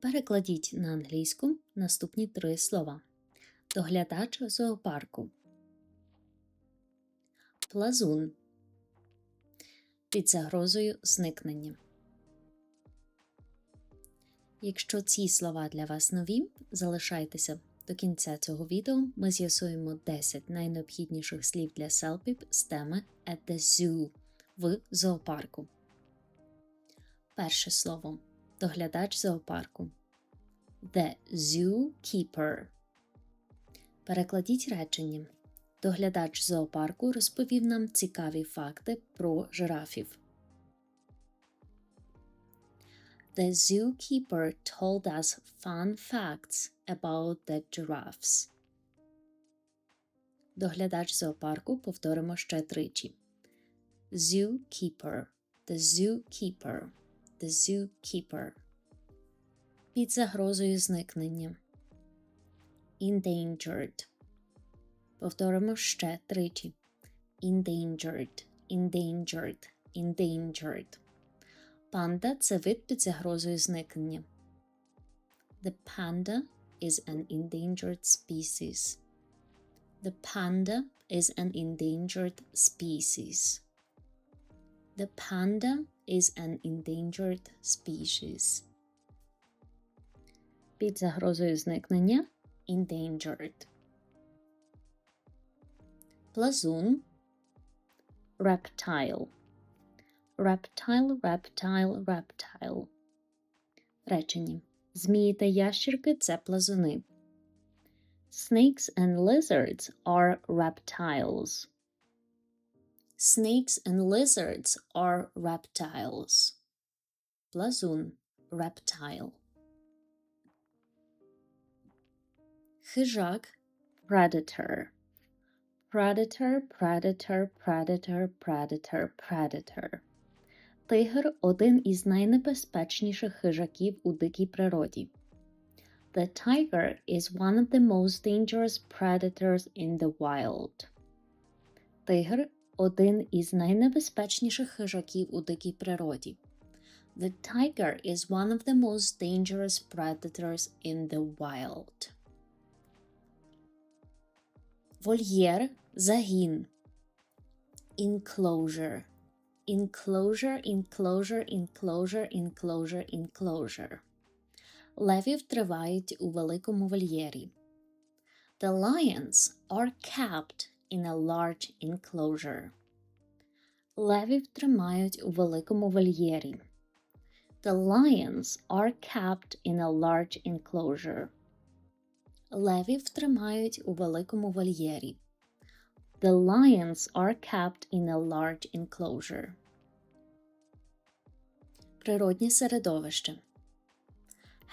Перекладіть на англійську наступні три слова. Доглядач зоопарку. Плазун. Під загрозою зникнення. Якщо ці слова для вас нові, залишайтеся до кінця цього відео. Ми з'ясуємо 10 найнеобхідніших слів для селпіп з теми at the zoo в зоопарку. Перше слово доглядач зоопарку. The zookeeper. Перекладіть речення. Доглядач зоопарку розповів нам цікаві факти про жирафів. The zookeeper told us fun facts about the giraffes. Доглядач зоопарку повторимо ще тричі. Zookeeper. The zookeeper. The zookeeper. Під загрозою зникнення. Endangered. Повторимо ще тричі. Endangered. Endangered. Endangered. Панда це вид під загрозою зникнення. The panda is an endangered species. The panda is an endangered species. The panda is an endangered species. Під загрозою зникнення endangered. Плазун reptile. Reptile, reptile, reptile. Речення. Змії та ящірки це плазуни. Snakes and lizards are reptiles. Snakes and lizards are reptiles. Плазун reptile. Хижак predator. Predator, predator, predator, predator, predator. Тигр один із найнебезпечніших хижаків у дикій природі. The tiger is one of the most dangerous predators in the wild. Тигр один із найнебезпечніших хижаків у дикій природі. The tiger is one of the most dangerous predators in the wild. Вольєр загін. Enclosure. Enclosure, enclosure, enclosure, enclosure, enclosure. Левів тривають у великому вольєрі. The lions are kept in a large enclosure. Левів тримають у великому вольєрі. The lions are kept in a large enclosure. Левів тримають у великому вольєрі. The lions are kept in a large enclosure. Природнє середовище.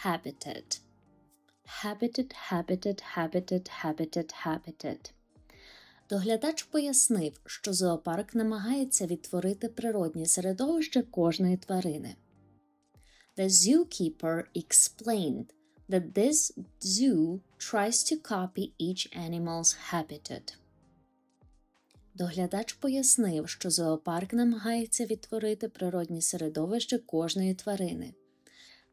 Habitat. Habitat, habitat, habitat, habitat, habitat. Доглядач пояснив, що зоопарк намагається відтворити природнє середовище кожної тварини. The zookeeper explained that this zoo tries to copy each animal's habitat. Доглядач пояснив, що зоопарк намагається відтворити природні середовище кожної тварини.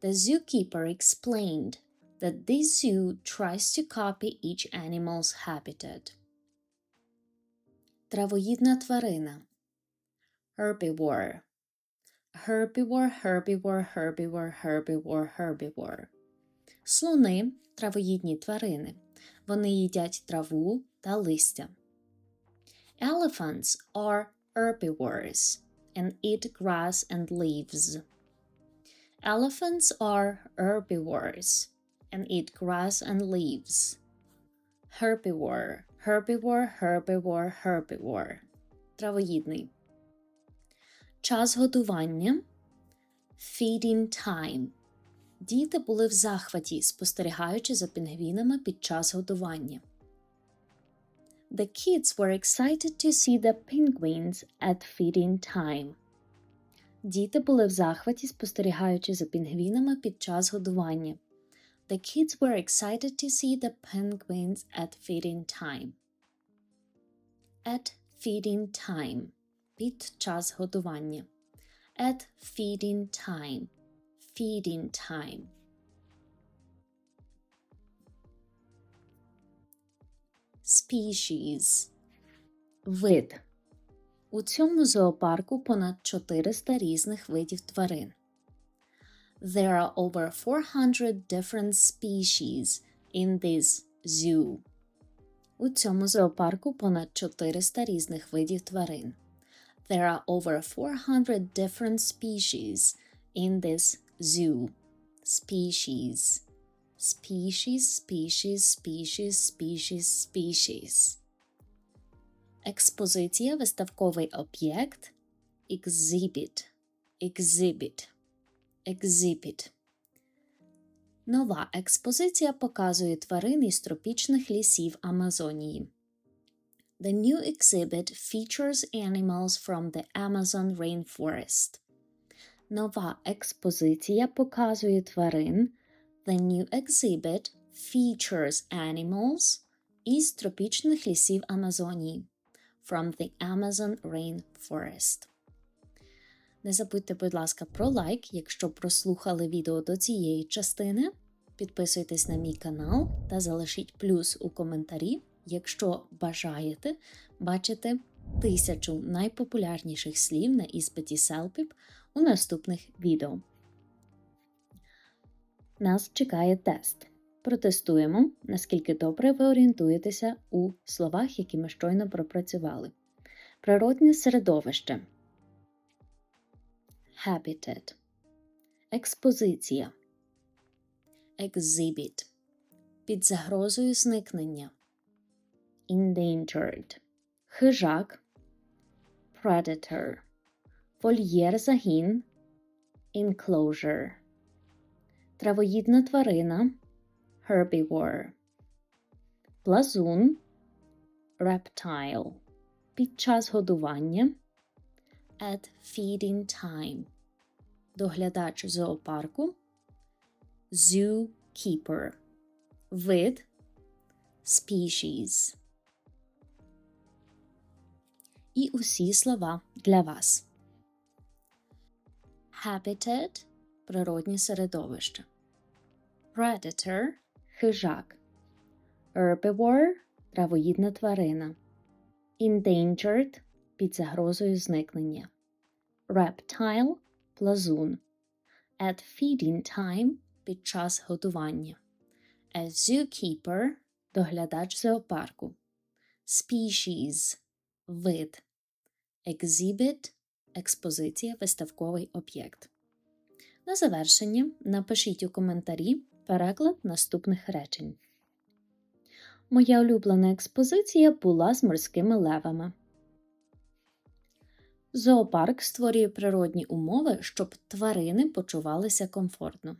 The zookeeper explained that this zoo tries to copy each animal's habitat. Травоїдна тварина. Herbivore. Herbivore, herbivore, herbivore, herbivore, herbivore. Слони травоїдні тварини. Вони їдять траву та листя. Elephants are herbivores and eat grass and leaves. Elephants are herbivores and eat grass and leaves. Herbivore, herbivore, herbivore, herbivore. Травоїдний. Час годування. Feeding time. Діти були в захваті, спостерігаючи за пінгвінами під час годування. The kids were excited to see the penguins at feeding time. Діти були в захваті, спостерігаючи за пінгвінами під час годування. The kids were excited to see the penguins at feeding time. At feeding time. Під час годування. At feeding time. feeding time. Species Вид. У цьому зоопарку понад 400 різних видів тварин. There are over 400 different species in this zoo. У цьому зоопарку понад 400 різних видів тварин. There are over 400 different species in this zoo. Species. Species, species, species, species, species. Експозиція виставковий об'єкт exhibit. Exhibit. Exhibit. Нова експозиція показує тварин із тропічних лісів Амазонії. The new exhibit features animals from the Amazon rainforest. Нова експозиція показує тварин. The new exhibit features animals із тропічних лісів Амазонії from the Amazon rainforest. Не забудьте, будь ласка, про лайк, якщо прослухали відео до цієї частини. Підписуйтесь на мій канал та залишіть плюс у коментарі, якщо бажаєте бачити тисячу найпопулярніших слів на іспиті Селпіп у наступних відео. Нас чекає тест. Протестуємо, наскільки добре ви орієнтуєтеся у словах, які ми щойно пропрацювали. Природне середовище. Habitat. Експозиція. Exhibit. Під загрозою зникнення. Endangered. Хижак. Predator. Вольєр загін. Enclosure. Травоїдна тварина. Herbivore. Плазун. Reptile. Під час годування. At feeding time. Доглядач зоопарку. Zookeeper. Вид. Species. І усі слова для вас. Habitat – природнє середовище. Predator – хижак. Herbivore – травоїдна тварина. Endangered – під загрозою зникнення. Reptile – плазун. At feeding time – під час годування. A zookeeper – доглядач зоопарку. Species – вид. Exhibit – експозиція, виставковий об'єкт. На завершення напишіть у коментарі переклад наступних речень. Моя улюблена експозиція була з морськими левами. Зоопарк створює природні умови, щоб тварини почувалися комфортно.